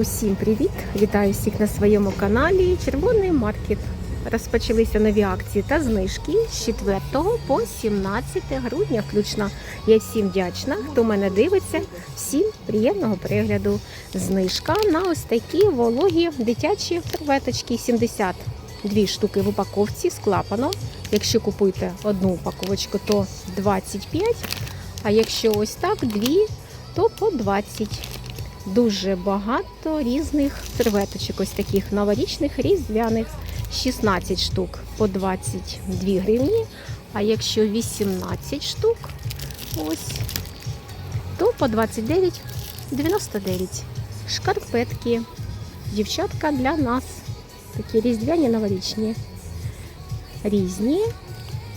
Усім привіт! Вітаю всіх на своєму каналі Червоний Маркет. Розпочалися нові акції та знижки з 4 по 17 грудня включно. Я всім вдячна, хто мене дивиться. Всім приємного перегляду. Знижка на ось такі вологі дитячі серветочки 72 штуки в упаковці з клапаном. Якщо купуєте одну упаковочку, то 25. А якщо ось так, дві, то по 20. Дуже багато різних серветочок, ось таких новорічних, різдвяних. 16 штук по 22 гривні. А якщо 18 штук, ось, то по 29,99. Шкарпетки. Дівчатка для нас. Такі різдвяні новорічні. Різні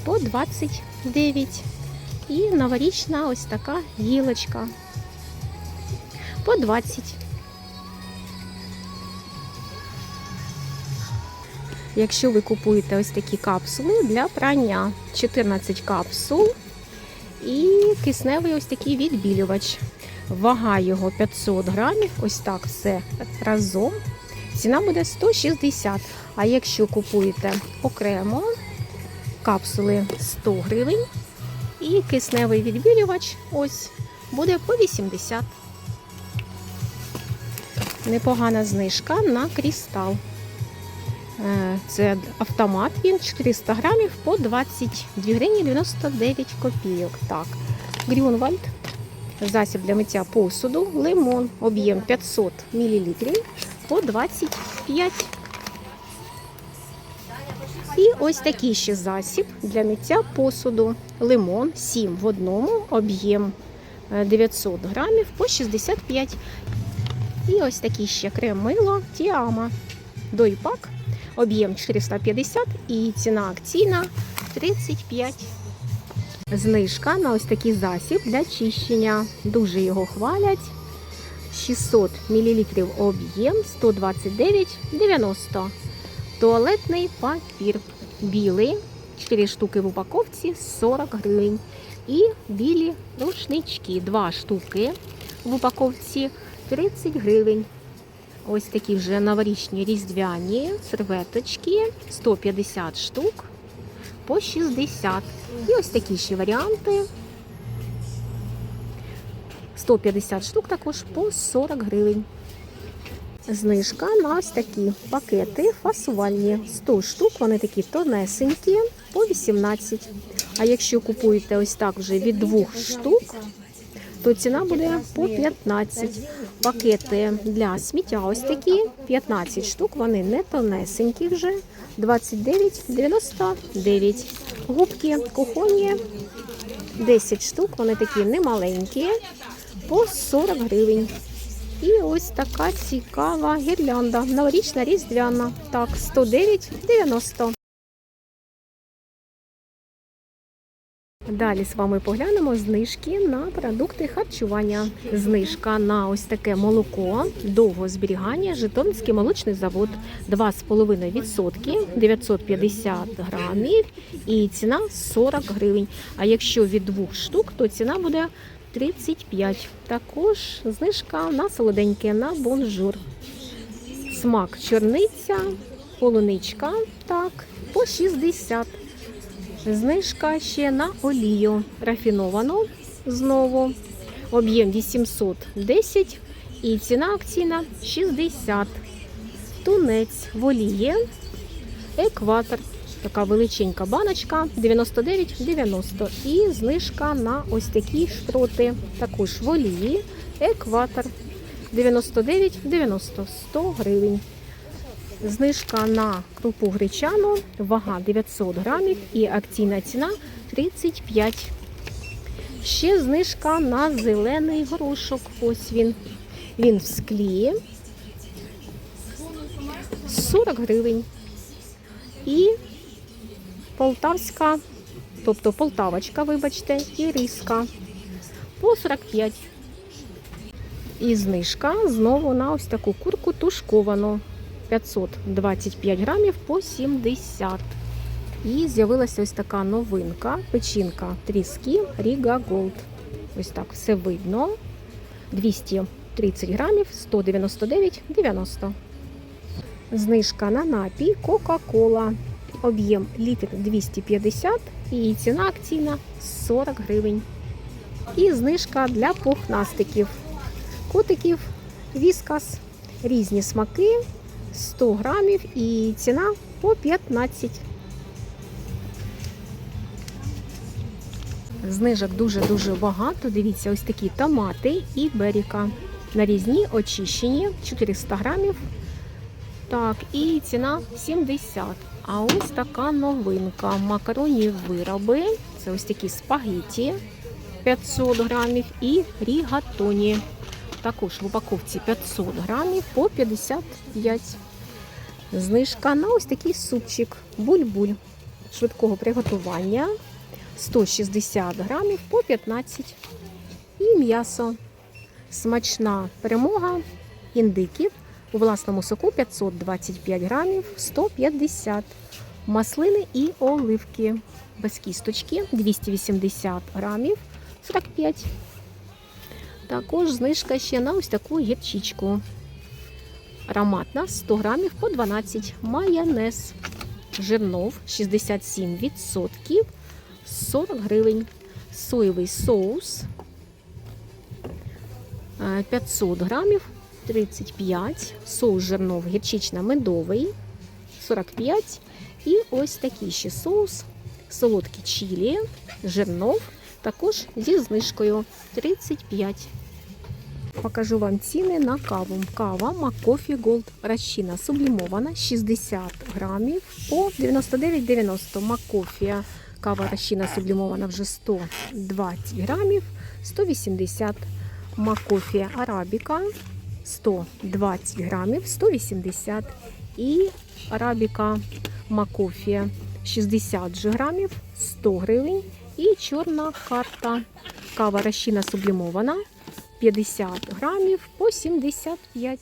по 29. І новорічна ось така гілочка по 20. Якщо ви купуєте ось такі капсули для прання, 14 капсул і кисневий ось такий відбілювач. Вага його 500 грамів, ось так все разом. Ціна буде 160. А якщо купуєте окремо капсули 100 гривень і кисневий відбілювач, ось буде по 80. Непогана знижка на крістал. Е, Це автомат, він 400 грамів по 22 гривні 99 копійок. Так, Грюнвальд, засіб для миття посуду, лимон, об'єм 500 мл по 25. І ось такий ще засіб для миття посуду. Лимон 7 в одному, об'єм е, 900 грамів по 65. І ось такий ще крем мило Тіама. Дойпак. Об'єм 450 і ціна акційна 35. Знижка на ось такий засіб для чищення. Дуже його хвалять. 600 мл об'єм 129,90. Туалетний папір. Білий. 4 штуки в упаковці 40 гривень. І білі рушнички. 2 штуки в упаковці 30 гривень. Ось такі вже новорічні різдвяні серветочки 150 штук по 60. І ось такі ще варіанти. 150 штук також по 40 гривень. Знижка на ось такі пакети фасувальні. 100 штук, вони такі тонесенькі, по 18. А якщо купуєте ось так вже від двох штук, то ціна буде по 15. Пакети для сміття ось такі 15 штук, вони не тонесенькі вже. 29,99. Губки кухонні 10 штук, вони такі немаленькі, по 40 гривень. І ось така цікава гірлянда. Новорічна різдвяна. Так, 109,90. Далі з вами поглянемо знижки на продукти харчування. Знижка на ось таке молоко довго зберігання, Житомирський молочний завод 2,5%, 950 грамів і ціна 40 гривень. А якщо від двох штук, то ціна буде 35. Також знижка на солоденьке на бонжур. Смак чорниця, полуничка, так, по 60. Знижка ще на олію рафіновану знову. Об'єм 810 і ціна акційна 60. Тунець в олії. Екватор. Така величенька баночка 99,90. І знижка на ось такі шпроти. Також в олії. Екватор 99,90 100 гривень. Знижка на крупу гречану, вага 900 грамів і акційна ціна 35. Ще знижка на зелений горошок. Ось він. Він в склі 40 гривень. І полтавська, тобто полтавочка, вибачте, і риска по 45. І знижка знову на ось таку курку тушковану. 525 грамів по 70. І з'явилася ось така новинка, печінка тріски Ріга Голд. Ось так все видно. 200 30 грамів 199,90. Знижка на напій Кока-Кола. Об'єм літр 250 і ціна акційна 40 гривень. І знижка для пухнастиків. Котиків Віскас. Різні смаки 100 грамів і ціна по 15. Знижок дуже-дуже багато. Дивіться, ось такі томати і беріка. Нарізні очищені 400 грамів. Так, і ціна 70. А ось така новинка. Макаронні вироби. Це ось такі спагеті 500 грамів і рігатоні. Також в упаковці 500 грамів по 55. Знижка на ось такий супчик. Буль-буль швидкого приготування. 160 грамів по 15. І м'ясо. Смачна перемога індиків у власному соку 525 грамів 150. Маслини і оливки без кісточки 280 грамів 45. Також знижка ще на ось таку гірчичку. Ароматна 100 грамів по 12. Майонез. Жирнов 67%. 40 гривень. Соєвий соус е, 500 грамів 35. Соус жирнов гірчично-медовий 45. І ось такий ще соус. Солодкі чилі, жирнов, також зі знижкою 35. Покажу вам ціни на каву. Кава Макофі Голд розчина сублімована 60 грамів по 99,90. Макофія кава розчина сублімована вже 120 грамів 180. Макофія арабіка 120 грамів 180. І арабіка Макофія 60 же грамів 100 гривень. І чорна карта. Кава розчина сублімована 50 грамів по 75.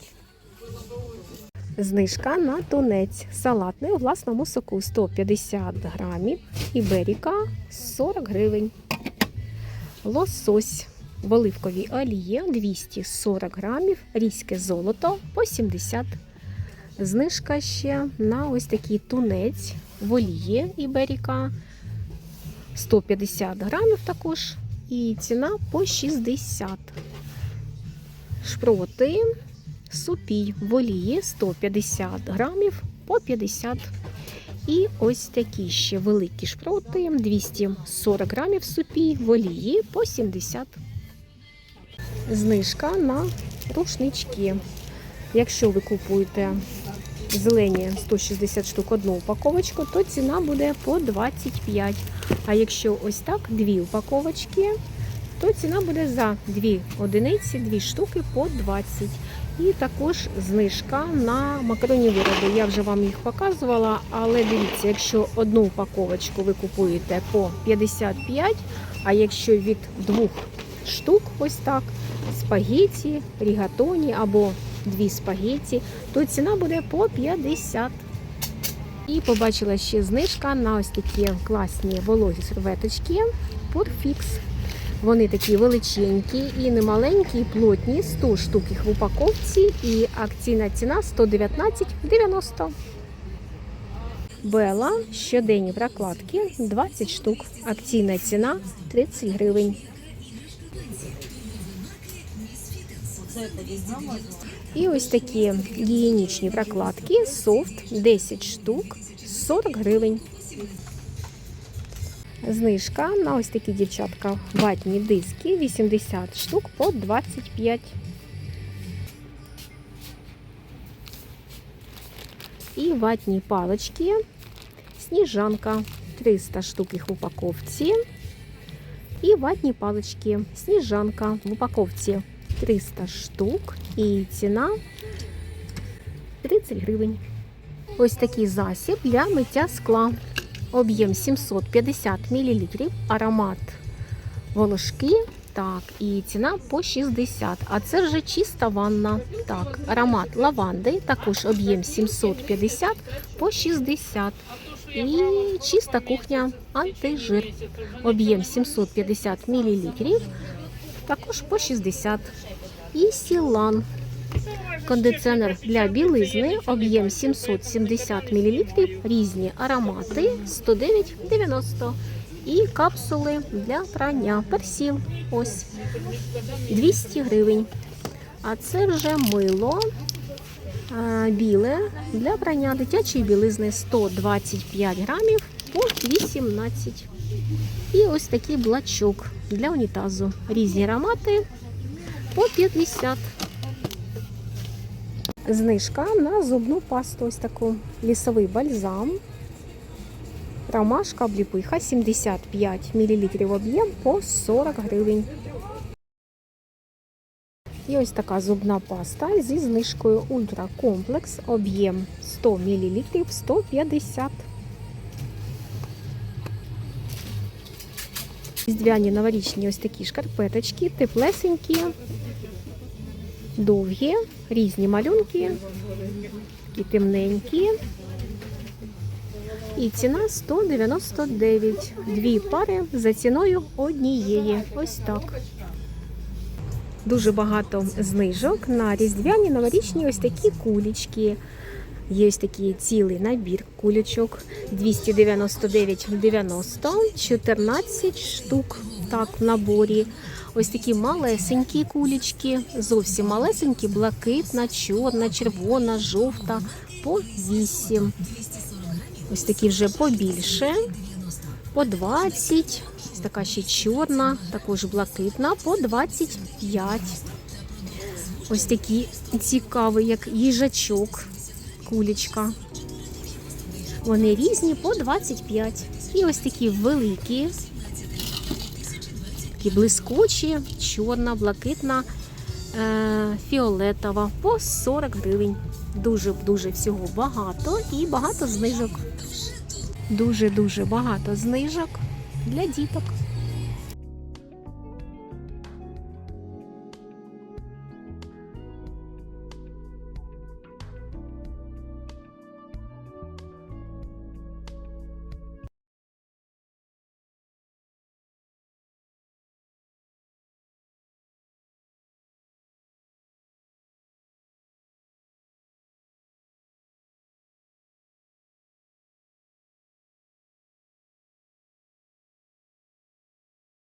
Знижка на тунець салатний у власному соку 150 грамів. Іберіка 40 гривень. Лосось в оливковій олії 240 грамів. Різьке золото по 70. Знижка ще на ось такий тунець в олії Іберіка 150 грамів також. І ціна по 60. Шпроти супій в олії 150 грамів по 50. І ось такі ще великі шпроти 240 грамів супій в по 70. Знижка на рушнички. Якщо ви купуєте зелені 160 штук одну упаковочку, то ціна буде по 25. А якщо ось так дві упаковочки, то ціна буде за дві одиниці, дві штуки по 20. І також знижка на макаронні вироби. Я вже вам їх показувала, але дивіться, якщо одну упаковочку ви купуєте по 55, а якщо від двох штук, ось так, спагеті, рігатоні або дві спагеті, то ціна буде по 50. І побачила ще знижка на ось такі класні вологі серветочки Purfix. Вони такі величенькі і не маленькі, і плотні, 100 штук їх в упаковці, і акційна ціна 119,90. Бела щоденні прокладки 20 штук. Акційна ціна 30 гривень. І ось такі гігієнічні прокладки софт 10 штук 40 гривень. Знижка на ось такі дівчатка ватні диски 80 штук по 25. І ватні палички. Сніжанка 300 штук їх в упаковці. І ватні палички. Сніжанка в упаковці 300 штук. І ціна 30 гривень. Ось такий засіб для миття скла. Об'єм 750 мл, аромат волошки. Так, і ціна по 60. А це вже чиста ванна. Так, аромат лаванди, також об'єм 750 по 60. І чиста кухня антижир. Об'єм 750 мл, також по 60. І Сілан. Кондиціонер для білизни, об'єм 770 мл, різні аромати 109,90. І капсули для прання. Персіл. Ось 200 гривень. А це вже мило біле для прання дитячої білизни 125 грамів по 18. І ось такий блачок для унітазу. Різні аромати по 50. Знижка на зубну пасту. Ось таку лісовий бальзам. Ромашка обліпиха 75 мл об'єм по 40 гривень. І ось така зубна паста зі знижкою Ультра Комплекс. Об'єм 100 мл 150. Різдвяні новорічні ось такі шкарпеточки, теплесенькі, довгі, різні малюнки, такі темненькі. І ціна 199. Дві пари за ціною однієї. Ось так. Дуже багато знижок на різдвяні новорічні ось такі кулічки. Є ось такий цілий набір кулючок 299,90, 14 штук так в наборі. Ось такі малесенькі кулічки, зовсім малесенькі, блакитна, чорна, червона, жовта по 8. Ось такі вже побільше, по 20. Ось така ще чорна, також блакитна, по 25. Ось такі цікаві, як їжачок, кулечка. Вони різні по 25. І ось такі великі, такі блискучі, чорна, блакитна, е- фіолетова по 40 гривень. Дуже-дуже всього багато і багато знижок. Дуже-дуже багато знижок для діток.